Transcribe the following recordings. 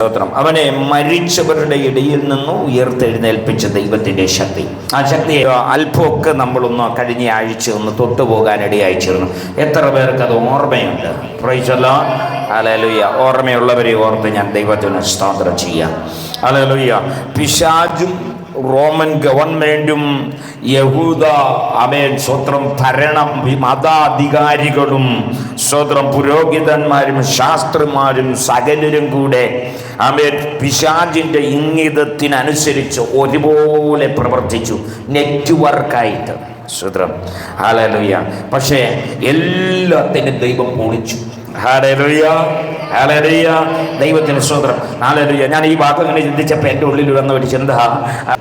സ്തോത്രം. അവനെ മരിച്ചവരുടെ ഇടയിൽ നിന്നും ഉയർത്തെഴുന്നേൽപ്പിച്ച ദൈവത്തിന്റെ ശക്തി. ആ ശക്തിയെ അല്പമൊക്കെ നമ്മളൊന്ന് കഴിഞ്ഞ ആഴ്ച ഒന്ന് തൊട്ടുപോകാനിടയായി ചേർന്നു. എത്ര പേർക്ക് അത് ഓർമ്മയുണ്ട്? അലലുയ്യ ഓർമ്മയുള്ളവരെ ഓർത്ത് ഞാൻ ദൈവത്തിന് സ്തോത്രം ചെയ്യാം. അലലുയ്യ പിശാജും റോമൻ ഗവൺമെന്റും യഹൂദ അമേൻ സ്വത്രം ഭരണം മതാധികാരികളും സ്വത്രം പുരോഹിതന്മാരും ശാസ്ത്രന്മാരും സകലരും കൂടെ അമേൻ പിശാജിന്റെ ഇംഗിതത്തിനനുസരിച്ച് ഒരുപോലെ പ്രവർത്തിച്ചു. നെറ്റ്വർക്കായിട്ട്. സ്വത്രം. ഹാലലുയ്യ പക്ഷേ എല്ലാത്തിനും ദൈവം പൊളിച്ചു. ദൈവത്തിന് സ്വതന്ത്രം ഹാലലുയ്യ ഞാൻ ഈ വാക്ക് അങ്ങനെ ചിന്തിച്ചപ്പോൾ എന്റെ ഉള്ളിൽ വന്ന ഒരു ചിന്ത.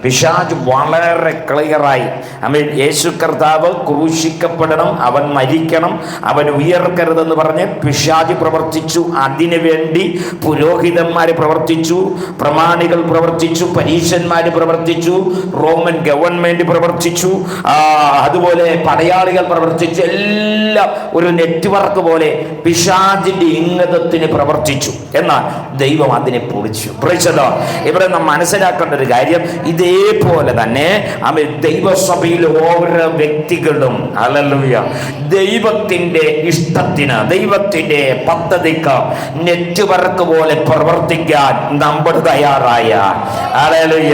പിശാജ് വളരെ ക്ലിയറായി അമ്മ യേശു കർത്താവ് ക്രൂശിക്കപ്പെടണം അവൻ മരിക്കണം അവൻ ഉയർക്കരുതെന്ന് പറഞ്ഞ് പിശാജ് പ്രവർത്തിച്ചു. അതിനു വേണ്ടി പുരോഹിതന്മാർ പ്രവർത്തിച്ചു പ്രമാണികൾ പ്രവർത്തിച്ചു പരീശന്മാർ പ്രവർത്തിച്ചു റോമൻ ഗവൺമെന്റ് പ്രവർത്തിച്ചു അതുപോലെ പടയാളികൾ പ്രവർത്തിച്ചു എല്ലാം ഒരു നെറ്റ്വർക്ക് പോലെ. പിശാജിന്റെ ഇംഗതത്തിന് പ്രവർത്തിച്ചു എന്നാൽ ദൈവം അതിനെ പൊളിച്ചു. പൊളിച്ചതോ ഇവിടെ നാം മനസ്സിലാക്കേണ്ട ഒരു കാര്യം ഇതേപോലെ തന്നെ അവ ദൈവസഭയിൽ ഓരോ വ്യക്തികളും അല്ലല്ലുയ ദൈവത്തിന്റെ ഇഷ്ടത്തിന് ദൈവത്തിന്റെ പദ്ധതിക്ക് നെറ്റ്വർക്ക് പോലെ പ്രവർത്തിക്കാൻ നമ്മൾ തയ്യാറായ അലലുയ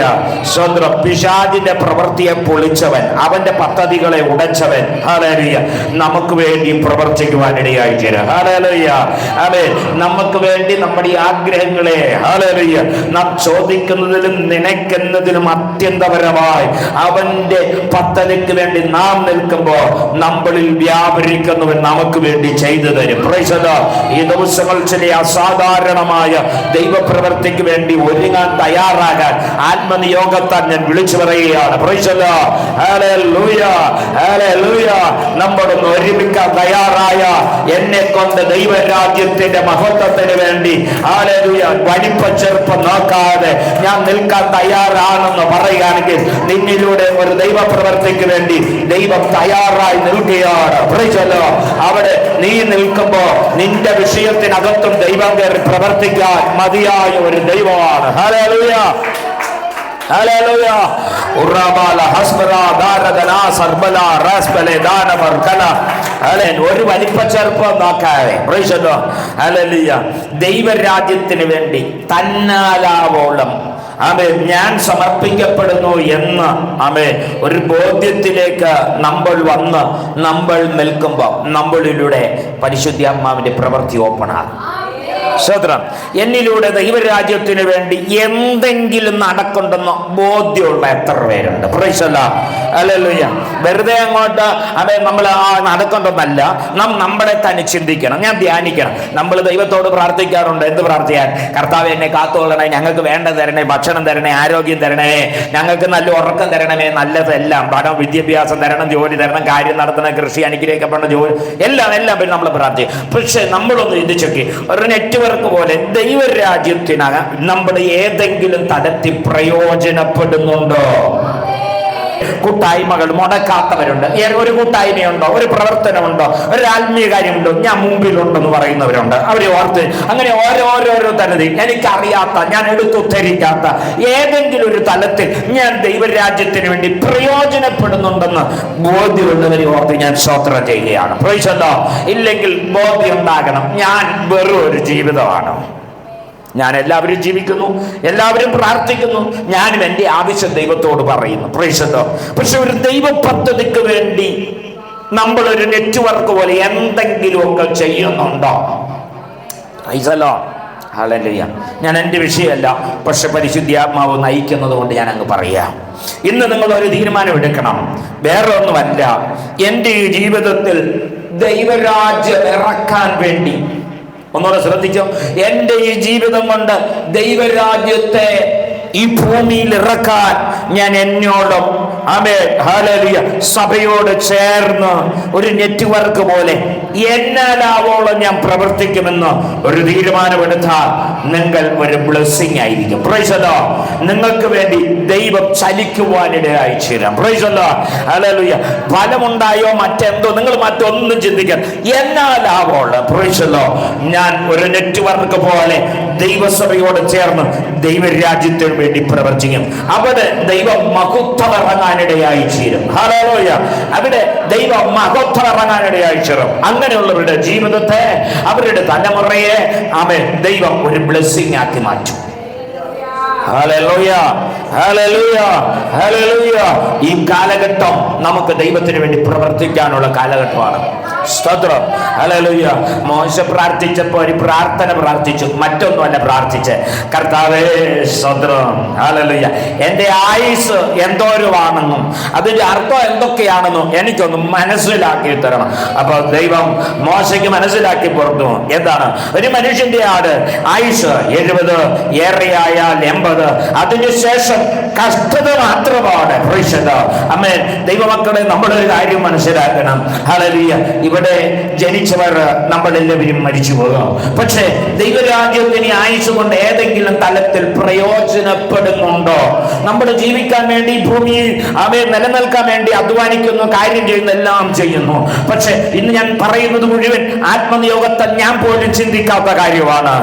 സ്വന്തം പിശാജിന്റെ പ്രവൃത്തിയെ പൊളിച്ചവൻ അവന്റെ പദ്ധതികളെ ഉടച്ചവൻ അലലുയ നമുക്ക് വേണ്ടി പ്രവർത്തിക്കുവാൻ ഇടയായി ചേരാം നമുക്ക് വേണ്ടി നമ്മുടെ ആഗ്രഹങ്ങളെ നാം ചോദിക്കുന്നതിലും നനയ്ക്കുന്നതിലും അത്യന്തപരമായി അവന്റെ പത്തലയ്ക്ക് വേണ്ടി നാം നിൽക്കുമ്പോൾ നമ്മളിൽ വ്യാപരിക്കുന്നവൻ നമുക്ക് വേണ്ടി ചെയ്തു തരും. ഈ ദിവസങ്ങൾ ചില അസാധാരണമായ ദൈവപ്രവർത്തിക്ക് വേണ്ടി ഒരുങ്ങാൻ തയ്യാറാകാൻ ആത്മനിയോഗത്താൽ ഞാൻ വിളിച്ചു പറയുകയാണ്. നമ്മളൊന്ന് ഒരുമിക്കാൻ തയ്യാറായ എന്നെ കൊണ്ട് ദൈവരാജ്യത്തിന്റെ മഹത്വത്തിന് വേണ്ടി ആലരുയ വലിപ്പ ചെറുപ്പം നോക്കാതെ ഞാൻ നിൽക്കാൻ തയ്യാറാണെന്ന് പറയുകയാണെങ്കിൽ നിന്നിലൂടെ ഒരു ദൈവ പ്രവർത്തിക്ക് വേണ്ടി ദൈവം തയ്യാറായി നിൽക്കുകയാണ്. അവിടെ നീ നിൽക്കുമ്പോ നിന്റെ വിഷയത്തിനകത്തും ദൈവം കയറി പ്രവർത്തിക്കാൻ മതിയായ ഒരു ദൈവമാണ്. ഹല്ലേലൂയ ഒരു വലിപ്പ ചെറുപ്പം നോക്കാതെ. Praise the Lord. ഹല്ലേലൂയ ദൈവരാജ്യത്തിന് വേണ്ടി തന്നാലാവോളം. ആമേ ഞാൻ സമർപ്പിക്കപ്പെടുന്നു എന്ന് ആമേ ഒരു ബോധ്യത്തിലേക്ക് നമ്മൾ വന്ന് നമ്മൾ നിൽക്കുമ്പോൾ നമ്മളിലൂടെ പരിശുദ്ധി അമ്മാവിന്റെ പ്രവൃത്തി ഓപ്പണാകും സ്വത്രം എന്നിലൂടെ ദൈവരാജ്യത്തിന് വേണ്ടി എന്തെങ്കിലും നടക്കുണ്ടെന്ന് ബോധ്യമുള്ള എത്ര പേരുണ്ട്. പ്രൈസല്ല അല്ലല്ലുയ്യ വെറുതെ അങ്ങോട്ട് അതെ നമ്മൾ ആ നടക്കണ്ടെന്നല്ല നാം നമ്മളെ തന്നെ ചിന്തിക്കണം. ഞാൻ ധ്യാനിക്കണം. നമ്മൾ ദൈവത്തോട് പ്രാർത്ഥിക്കാറുണ്ട്. എന്ത് പ്രാർത്ഥിക്കാൻ? കർത്താവ് എന്നെ കാത്തുകൊള്ളണേ ഞങ്ങൾക്ക് വേണ്ട തരണേ. ഭക്ഷണം തരണേ. ആരോഗ്യം തരണേ. ഞങ്ങൾക്ക് നല്ല ഉറക്കം തരണമേ. നല്ലതെല്ലാം. പണം വിദ്യാഭ്യാസം തരണം ജോലി തരണം കാര്യം നടത്തണം കൃഷി അനുഗ്രഹിക്കപ്പെടണം ജോലി. എല്ലാം എല്ലാം പിന്നെ നമ്മൾ പ്രാർത്ഥിക്കും. പക്ഷെ നമ്മളൊന്ന് ചിന്തിച്ചൊക്കെ ഒരു നെറ്റ്വർക്ക് പോലെ ദൈവരാജ്യത്തിനകം നമ്മൾ ഏതെങ്കിലും തലത്തിൽ പ്രയോജനപ്പെടുന്നുണ്ടോ? കൂട്ടായ്മകൾ മുടക്കാത്തവരുണ്ട്. ഒരു കൂട്ടായ്മയുണ്ടോ? ഒരു പ്രവർത്തനമുണ്ടോ? ഒരു ആത്മീയ കാര്യമുണ്ടോ? ഞാൻ മുമ്പിലുണ്ടെന്ന് പറയുന്നവരുണ്ട്. അവരെ ഓർത്ത് അങ്ങനെ ഓരോരോരോ തലതി എനിക്കറിയാത്ത ഞാൻ എടുത്തുദ്ധരിക്കാത്ത ഏതെങ്കിലും ഒരു തലത്തിൽ ഞാൻ ദൈവരാജ്യത്തിന് വേണ്ടി പ്രയോജനപ്പെടുന്നുണ്ടെന്ന് ബോധ്യമുള്ളവരെ ഓർത്ത് ഞാൻ സ്വോത്രം ചെയ്യുകയാണ്. പ്രൈസല്ലോ ഇല്ലെങ്കിൽ ബോധ്യം ഉണ്ടാകണം ഞാൻ വെറും ഒരു ജീവിതമാണ്. ഞാൻ എല്ലാവരും ജീവിക്കുന്നു എല്ലാവരും പ്രാർത്ഥിക്കുന്നു. ഞാനും എന്റെ ആവശ്യം ദൈവത്തോട് പറയുന്നു. പ്രേക്ഷതോ പക്ഷെ ഒരു ദൈവ പദ്ധതിക്ക് വേണ്ടി നമ്മളൊരു നെറ്റ്വർക്ക് പോലെ എന്തെങ്കിലുമൊക്കെ ചെയ്യുന്നുണ്ടോ? ഐസലോ ഹല്ലേലൂയ ഞാൻ എന്റെ വിഷയമല്ല പക്ഷെ പരിശുദ്ധാത്മാവ് നയിക്കുന്നത് കൊണ്ട് ഞാൻ അങ്ങ് പറയാം. ഇന്ന് നിങ്ങൾ ഒരു തീരുമാനം എടുക്കണം. വേറെ ഒന്നുമല്ല എന്റെ ഈ ജീവിതത്തിൽ ദൈവരാജ്യം ഇറക്കാൻ വേണ്ടി ഒന്നുകൂടെ ശ്രദ്ധിച്ചോ? എന്റെ ഈ ജീവിതം കൊണ്ട് ദൈവരാജ്യത്തെ ഈ ഭൂമിയിൽ ഇറക്കാൻ ഞാൻ എന്നോടും അമേ ഹാലലിയ സഭയോട് ചേർന്ന് ഒരു നെറ്റ്വർക്ക് പോലെ എന്നാലാവോളം ഞാൻ പ്രവർത്തിക്കുമെന്ന് ഒരു തീരുമാനമെടുത്താൽ നിങ്ങൾ ഒരു ബ്ലെസ്സിങ് ആയിരിക്കും. പ്രൈസലോ നിങ്ങൾക്ക് വേണ്ടി ദൈവം ചലിക്കുവാനിടയായി ചേരാം. പ്രൈസലോ ഹല്ലേലൂയ ഫലമുണ്ടായോ മറ്റെന്തോ നിങ്ങൾ മറ്റൊന്നും ചിന്തിക്കാൻ എന്നാലാവോളം. പ്രൈസലോ ഞാൻ ഒരു നെറ്റ്വർക്ക് പോലെ ദൈവസഭയോട് ചേർന്ന് ദൈവരാജ്യത്തിന് വേണ്ടി പ്രവർത്തിക്കും അവിടെ ദൈവം മഹത്വം ഇറങ്ങാനിടയായി ചേരും. ഹലോയ അവിടെ ദൈവം മഹത്വം ഇറങ്ങാനിടയായി ചേരും. അങ്ങനെയുള്ളവരുടെ ജീവിതത്തെ അവരുടെ തലമുറയെ അവൻ ദൈവം ഒരു ബ്ലെസ്സിങ് ആക്കി മാറ്റും. ഈ കാലഘട്ടം നമുക്ക് ദൈവത്തിന് വേണ്ടി പ്രവർത്തിക്കാനുള്ള കാലഘട്ടമാണ്. സ്തോത്രം. മോശ പ്രാർത്ഥിച്ചപ്പോൾ ഒരു പ്രാർത്ഥന പ്രാർത്ഥിച്ചു. മറ്റൊന്നുമല്ല പ്രാർത്ഥിച്ച്. കർത്താവേ സ്തോത്രം. ഹലലുയ്യ എന്റെ ആയുസ് എന്തോരുവാണെന്നും അതിന്റെ അർത്ഥം എന്തൊക്കെയാണെന്നും എനിക്കൊന്ന് മനസ്സിലാക്കി തരണം. അപ്പോൾ ദൈവം മോശയ്ക്ക് മനസ്സിലാക്കി പുറത്തു എന്താണ്? ഒരു മനുഷ്യന്റെ ആട് ആയുസ് എഴുപത് ഏറെയായാൽ എൺപത് അതിനുശേഷം കഷ്ടത മാത്രമാണ്. അമ്മേ ദൈവമക്കളെ നമ്മളൊരു കാര്യം മനസ്സിലാക്കണം. ഹളലിയ ഇവിടെ ജനിച്ചവർ നമ്മളെല്ലാവരും മരിച്ചു പോകാം പക്ഷേ ദൈവരാജ്യത്തിന് ആയുസ് കൊണ്ട് ഏതെങ്കിലും തലത്തിൽ പ്രയോജനപ്പെടുന്നുണ്ടോ? നമ്മൾ ജീവിക്കാൻ വേണ്ടി ഭൂമിയിൽ അവയെ നിലനിൽക്കാൻ വേണ്ടി അധ്വാനിക്കുന്നു കാര്യം ചെയ്യുന്നു എല്ലാം ചെയ്യുന്നു. പക്ഷെ ഇന്ന് ഞാൻ പറയുന്നത് മുഴുവൻ ആത്മനിയോഗത്തെ ഞാൻ പോലും ചിന്തിക്കാത്ത കാര്യമാണ്.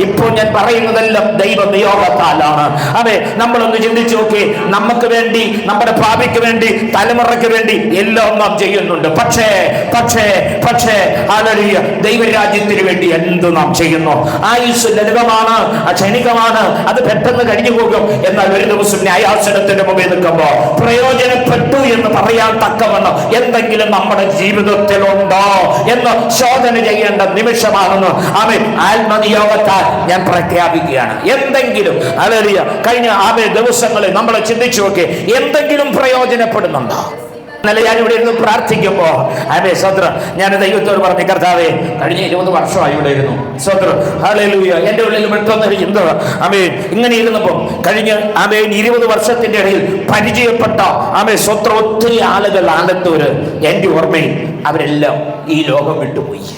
ഇപ്പോൾ ഞാൻ പറയുന്നതെല്ലാം ദൈവ നിയോഗത്താലാണ് അതെ നമ്മളൊന്ന് ചിന്തിച്ചു നോക്കി. നമുക്ക് വേണ്ടി നമ്മുടെ ഭാവിക്ക് വേണ്ടി തലമുറയ്ക്ക് വേണ്ടി എല്ലാം നാം ചെയ്യുന്നുണ്ട്. പക്ഷേ പക്ഷേ പക്ഷേ ആലറിയ ദൈവരാജ്യത്തിന് വേണ്ടി എന്ത് നാം ചെയ്യുന്നു? ആയുസ് ലളിതമാണ് ക്ഷണികമാണ് അത് പെട്ടെന്ന് കഴിഞ്ഞു പോകും. എന്നാൽ ഒരു ദിവസം ന്യായാസനത്തിന്റെ മുമ്പിൽ നിൽക്കുമ്പോ പ്രയോജനപ്പെട്ടു എന്ന് പറയാൻ തക്കവണ്ണം എന്തെങ്കിലും നമ്മുടെ ജീവിതത്തിലുണ്ടോ എന്ന് ശോധന ചെയ്യേണ്ട നിമിഷമാണെന്ന് അവൻ ആത്മനിയോഗത്താൽ ഞാൻ പ്രഖ്യാപിക്കുകയാണ്. എന്തെങ്കിലും അലറിയ കഴിഞ്ഞ ആവേ ദിവസങ്ങളിൽ നമ്മളെ ചിന്തിച്ചു നോക്കി. എന്തെങ്കിലും പ്രയോജനപ്പെടുന്നുണ്ടോ? ഇന്നലെ ഞാൻ ഇവിടെ ഇരുന്ന് പ്രാർത്ഥിക്കുമ്പോ അതെ സ്വത്ര ഞാൻ ദൈവത്തോട് പറഞ്ഞു കർത്താവേ കഴിഞ്ഞ ഇരുപത് വർഷമായി ഇവിടെ ഇരുന്നു. സ്വത്ര ഹാലൂയ എന്റെ ഉള്ളിൽ വെട്ടുന്നൊരു ചിന്ത അമേ ഇങ്ങനെ ഇരുന്നപ്പോ കഴിഞ്ഞ അമേ ഇരുപത് വർഷത്തിന്റെ ഇടയിൽ പരിചയപ്പെട്ട അമേ സ്വത്ര ഒത്തിരി ആളുകൾ ആലത്തൂര് എന്റെ ഓർമ്മയിൽ അവരെല്ലാം ഈ ലോകം വിട്ടുപോയി.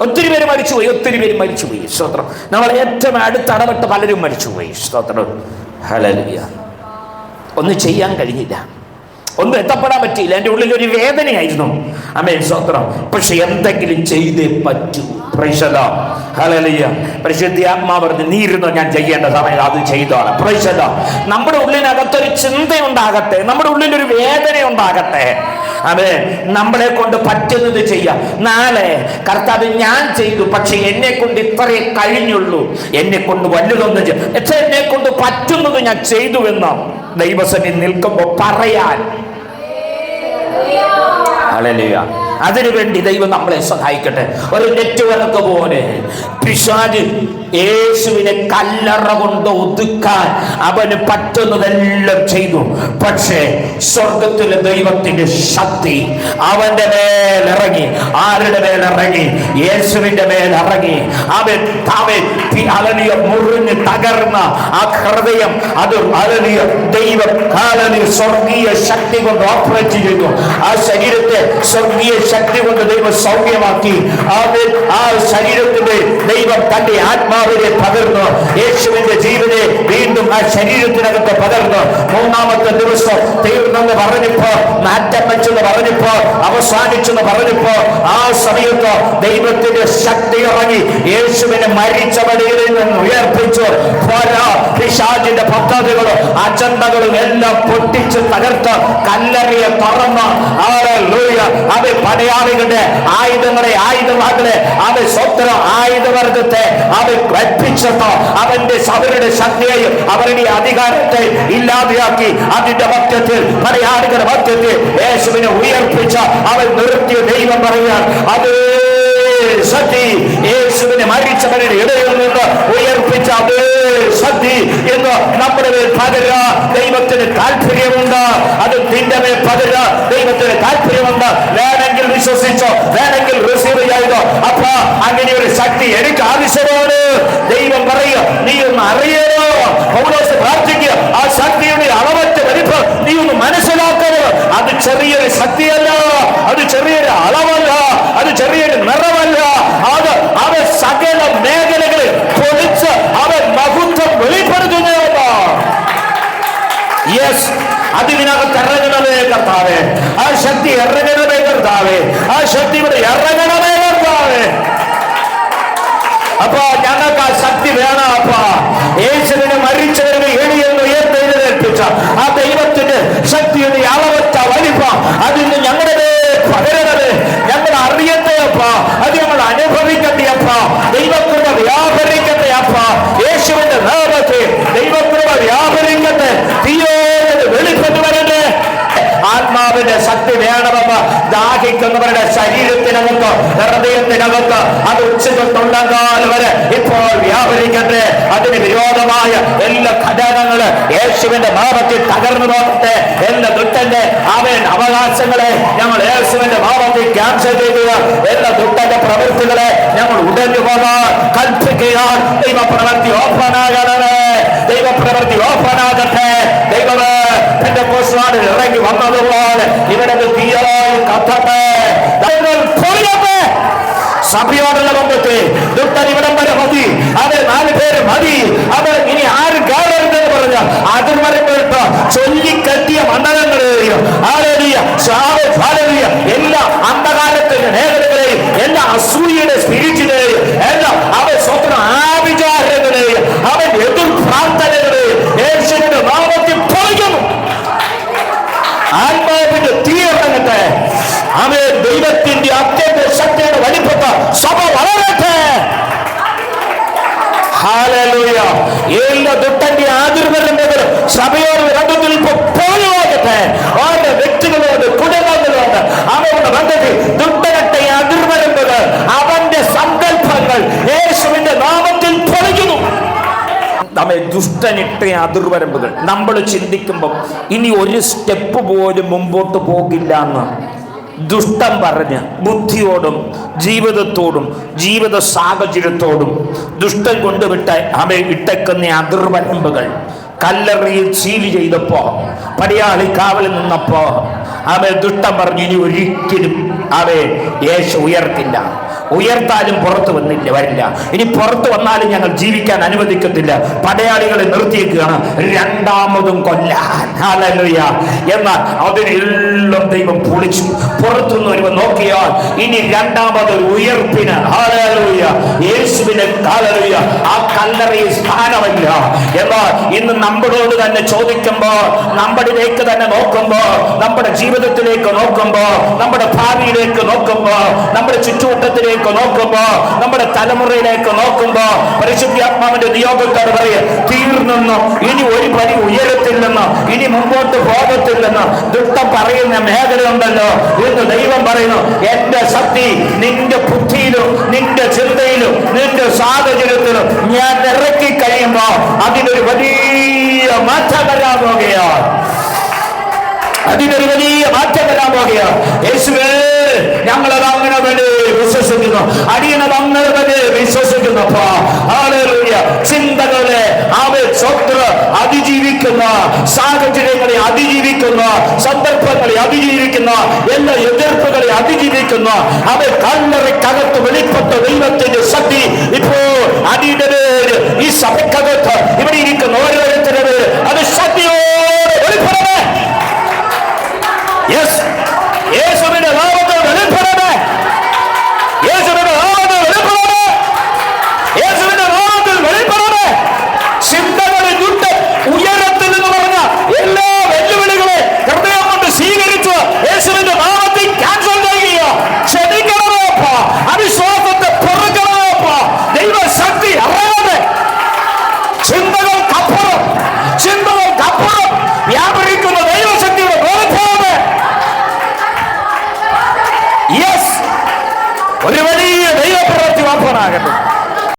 ഒത്തിരി പേര് മരിച്ചുപോയി ഒത്തിരി പേര് മരിച്ചുപോയി. സ്തോത്രം. നമ്മൾ ഏറ്റവും അടുത്ത് ഇടപെട്ട് പലരും മരിച്ചുപോയി. സ്തോത്രം. ഹലലിയ ഒന്നും ചെയ്യാൻ കഴിഞ്ഞില്ല. ഒന്നും എത്തപ്പെടാൻ പറ്റിയില്ല. എന്റെ ഉള്ളിൽ ഒരു വേദനയായിരുന്നു. അമ്മേ സ്വത്രം. പക്ഷെ എന്തെങ്കിലും ചെയ്തേ പറ്റൂ. പ്രൈശത ഹലലിയ പരിശുദ്ധാത്മാ പറഞ്ഞു നീ ഇരുന്നോ ഞാൻ ചെയ്യേണ്ട സമയം? അത് ചെയ്തോളെ. പ്രൈശത നമ്മുടെ ഉള്ളിനകത്തൊരു ചിന്ത ഉണ്ടാകട്ടെ നമ്മുടെ ഉള്ളിൽ ഒരു വേദന ഉണ്ടാകട്ടെ അതെ നമ്മളെ കൊണ്ട് പറ്റുന്നത് ചെയ്യാം. നാളെ കർത്താവ് ഞാൻ ചെയ്തു പക്ഷെ എന്നെ കൊണ്ട് ഇത്രയേ കഴിഞ്ഞുള്ളൂ. എന്നെ കൊണ്ട് വല്ലതൊന്നും എന്നെ കൊണ്ട് പറ്റുന്നത് ഞാൻ ചെയ്തു എന്ന് ദൈവസഭ നിൽക്കുമ്പോൾ പറയാൻ ഹല്ലേലൂയ. അതിനുവേണ്ടി ദൈവം നമ്മളെ സഹായിക്കട്ടെ. ഒരു നെറ്റ്വർക്ക് പോലെ. പിശാജ് യേശുവിനെ കല്ലറ കൊണ്ട് ഒതുക്കാൻ അവന് പറ്റുന്നതെല്ലാം ചെയ്തു. പക്ഷേ സ്വർഗത്തിലെ ദൈവത്തിന്റെ ശക്തി അവന്റെ മേലിറങ്ങി ആരുടെ മേലിറങ്ങി യേശുവിന്റെ മേലിറങ്ങി അവൻ അവൻ അലനിയ മുറിഞ്ഞ് തകർന്ന ആ ഹൃദയം അത് അലനിയ ദൈവം സ്വർഗീയ ശക്തി കൊണ്ട് ഓപ്പറേറ്റ് ചെയ്തു. ആ ശരീരത്തെ സ്വർഗീയ ശക്തി കൊണ്ട് ദൈവം സൗമ്യമാക്കി ആ ശരീരത്തിന്റെ ദൈവം തന്റെ ആത്മാവിനെ പകർന്നു യേശുവിന്റെ ജീവനെ വീണ്ടും ആ ശരീരത്തിനകത്ത് പകർന്നു മൂന്നാമത്തെ ദിവസം തീർന്നെന്ന് പറഞ്ഞപ്പോ മാറ്റം വെച്ചെന്ന് പറഞ്ഞപ്പോ അവസാനിച്ചെന്ന് പറഞ്ഞപ്പോ ആ സമയത്ത് ദൈവത്തിന്റെ ശക്തി ഇറങ്ങി യേശുവിനെ മരിച്ചവടിയിൽ നിന്ന് ഉയർപ്പിച്ചു പോരാ പിശാചിന്റെ പദ്ധതികളും അജണ്ടകളും എല്ലാം പൊട്ടിച്ച് തകർത്ത് കല്ലറിയെ തുറന്ന് ഹല്ലേലൂയ. പടയാളികളുടെ ആയുധങ്ങളെ ആയുധമാകളെ അത് സ്വത്ര ആയുധവർഗത്തെ അവൻ കൽപ്പിച്ചപ്പോ അവന്റെ അവരുടെ ശക്തിയെയും അവരുടെ അധികാരത്തെ ഇല്ലാതെയാക്കി അതിന്റെ മധ്യത്തിൽ പടയാളികളുടെ മധ്യത്തിൽ യേശുവിനെ ഉയർപ്പിച്ച അവൻ നിർത്തിയ ദൈവം പറയാൻ അത് സതി യേശുവിനെ മരിച്ചവരുടെ ഇടയിൽ നിന്ന് ഉയർപ്പിച്ച അതേ സതി എന്ന് നമ്മുടെ മേൽ പകരുക. ദൈവത്തിന് താല്പര്യമുണ്ട് അത് നിന്റെ മേൽ പകരുക. ദൈവത്തിന് താല്പര്യമുണ്ട് വേണമെങ്കിൽ വിശ്വസിച്ചോ വേണമെങ്കിൽ റിസീവ് ചെയ്തോ അപ്പൊ അങ്ങനെ ഒരു ശക്തി എനിക്ക് ആവശ്യമാണ് ദൈവം പറയുക നീ ഒന്ന് അറിയണോ പൗലോസ് പ്രാർത്ഥിക്കുക ആ ശക്തിയുടെ അളവറ്റ വലിപ്പം നീ ഒന്ന് മനസ്സിലാക്കരുത് അത് ചെറിയൊരു ശക്തിയല്ല അത് ചെറിയൊരു അളവല്ല അത് ചെറിയൊരു നിറമല്ല അത് അത് സകല മേഖലകളിൽ പൊളിച്ച് അവൻ മഹത്വം വെളിപ്പെടുത്തുന്നവർ യെസ് അതിനകത്ത് ഇറങ്ങണമേ കർത്താവേ ആ ശക്തി ഇറങ്ങണമേ കർത്താവേ ആ ശക്തി ഇവിടെ ഇറങ്ങണമേ കർത്താവേ അപ്പൊ ഞങ്ങൾക്ക് ആ ശക്തി വേണം അപ്പ യേശുവിനെ മരിച്ചവരുടെ എളിയെന്ന് ഉയർത്തെഴുന്നേൽപ്പിച്ച ആ ദൈവത്തിന്റെ ശക്തിയുടെ അളവറ്റ വലിപ്പം അതിന് ഞങ്ങളുടെ മേൽ പകരണമേ ഞങ്ങൾ അറിയട്ടെ അപ്പ അത് ഞങ്ങൾ അനുഭവിക്കട്ടെ അപ്പ ദൈവകൃപ വ്യാപരിക്കട്ടെ അപ്പ യേശുവിന്റെ നാമത്തിൽ ദൈവകൃപ വ്യാപരിക്കട്ടെ തീയോട് വെളിപ്പെട്ട് വരട്ടെ ആത്മാവിന്റെ ശക്തി വേണമെന്ന് ദാഹിക്കുന്നവരുടെ ശരീരത്തിനകത്ത് ഹൃദയത്തിനകത്ത് അത് ഉച്ചകൊണ്ടാൽ വരെ ഇപ്പോൾ വ്യാപരിക്കട്ടെ. അതിന് വിരോധമായ എല്ലാ ഘടകങ്ങൾ യേശുവിന്റെ നാമത്തിൽ തകർന്നു പോകട്ടെ എന്ന ദുട്ടന്റെ അവൻ അവകാശങ്ങളെ ഞങ്ങൾ യേശുവിന്റെ നാമത്തിൽ ക്യാൻസൽ ചെയ്യുക എന്ന ദുട്ടന്റെ പ്രവൃത്തികളെ ഞങ്ങൾ ഉടഞ്ഞു പോകാൻ കൽപ്പിക്കുക ദൈവപ്രവൃത്തി ഓപ്പണാകണമേ. ദൈവപ്രവൃത്തി ഓപ്പണാകട്ടെ. ദൈവമേ എന്റെ പോസ്റ്റ്മാനിൽ ഇറങ്ങി വന്നതുപോലെ ഇവിടെ തീയായി കത്തട്ടെ ദൈവം പൊളിയട്ടെ സഭയോടുള്ള ബന്ധത്തെ ദുഷ്ടൻ ഇവിടം വരെ മതി അത് നാല് പേര് മതി അത് ഇനി ആര് കയറരുതെന്ന് പറഞ്ഞ അതിൽ വരുമ്പോഴത്ത് ചൊല്ലിക്കെട്ടിയ മണ്ഡലങ്ങളെയും ആരോഗ്യ ദുഷ്ടനിട്ട അതിർവരമ്പുകൾ നമ്മൾ ചിന്തിക്കുമ്പോൾ ഇനി ഒരു സ്റ്റെപ്പ് പോലും മുമ്പോട്ട് പോകില്ല എന്ന് ദുഷ്ടം പറഞ്ഞ് ബുദ്ധിയോടും ജീവിതത്തോടും ജീവിത സാഹചര്യത്തോടും ദുഷ്ടൻ കൊണ്ടുവിട്ട അവ ഇട്ടക്കുന്ന അതിർവരമ്പുകൾ കല്ലറിയിൽ സീൽ ചെയ്തപ്പോ പടിയാളി കാവലിൽ നിന്നപ്പോ അവ ദുഷ്ടം പറഞ്ഞു ഇനി ഒരിക്കലും അവയെ യേശു ഉയർത്തില്ല. ഉയർത്താലും പുറത്തു വന്നില്ല വരില്ല ഇനി പുറത്തു വന്നാലും ഞങ്ങൾ ജീവിക്കാൻ അനുവദിക്കത്തില്ല പടയാളികളെ നിർത്തിയേക്കുകയാണ് രണ്ടാമതും കൊല്ലാൻ. എന്നാൽ അതിനെല്ലാം ദൈവം പൊളിച്ചു പുറത്തുനിന്ന് വരുമ്പോൾ നോക്കിയാൽ ഇനി രണ്ടാമതൊരു ഉയർപ്പിന് ഹല്ലേലൂയ. യേശുവിനെ ഹല്ലേലൂയ. ആ കല്ലറയിൽ സ്ഥാനമില്ല എന്നാൽ ഇന്ന് നമ്മളോട് തന്നെ ചോദിക്കുമ്പോ നമ്മളിലേക്ക് തന്നെ നോക്കുമ്പോ നമ്മുടെ ജീവിതത്തിലേക്ക് നോക്കുമ്പോ നമ്മുടെ ഭാവിയിലേക്ക് നോക്കുമ്പോ നമ്മുടെ ചുറ്റുവട്ടത്തിലേക്ക് നോക്കുമ്പോ നമ്മുടെ തലമുറയിലേക്ക് നോക്കുമ്പോ പരിശുദ്ധാത്മാവിന്റെ നിയോഗത്തോട് പറയും തീർന്നെന്ന് ഇനി ഒരു പരി ഉയരത്തില്ലെന്ന് ഇനി മുമ്പോട്ട് പോകത്തില്ലെന്ന് ദുഃഖം പറയുന്ന മേഖലയുണ്ടല്ലോ എന്ന് ദൈവം പറയുന്നു. എന്റെ ശക്തി നിന്റെ ബുദ്ധിയിലും നിന്റെ ചിന്തയിലും നിന്റെ സാഹചര്യത്തിലും ഞാൻ ഇറക്കി കഴിയുമ്പോ അതിനൊരു വലിയ മാറ്റം വരാൻ പോകുകയാണ്. അതിനൊരു വലിയ മാറ്റം വരാൻ പോകുകയാണ് യേശുവേ ഞങ്ങളത് അങ്ങനെ വേണ്ടി വിശ്വസിക്കുന്നു. അടിയണത് അങ്ങനെ വേണ്ടി വിശ്വസിക്കുന്നു അപ്പാ. ഹല്ലേലൂയ. ചിന്തകളെ അവ സ്വത്ര അതിജീവിക്കുന്ന. സാഹചര്യങ്ങളെ അതിജീവിക്കുന്ന. സന്ദർഭങ്ങളെ അതിജീവിക്കുന്ന. എല്ലാ എതിർപ്പുകളെ അതിജീവിക്കുന്ന. അവ കല്ലറയ്ക്കകത്ത് വെളിപ്പെട്ട ദൈവത്തിന്റെ ശക്തി ഇപ്പോൾ അടിയുടെ ഈ സഭയ്ക്കകത്ത് ഇവിടെ ഇരിക്കുന്ന ഓരോരുത്തരുടെ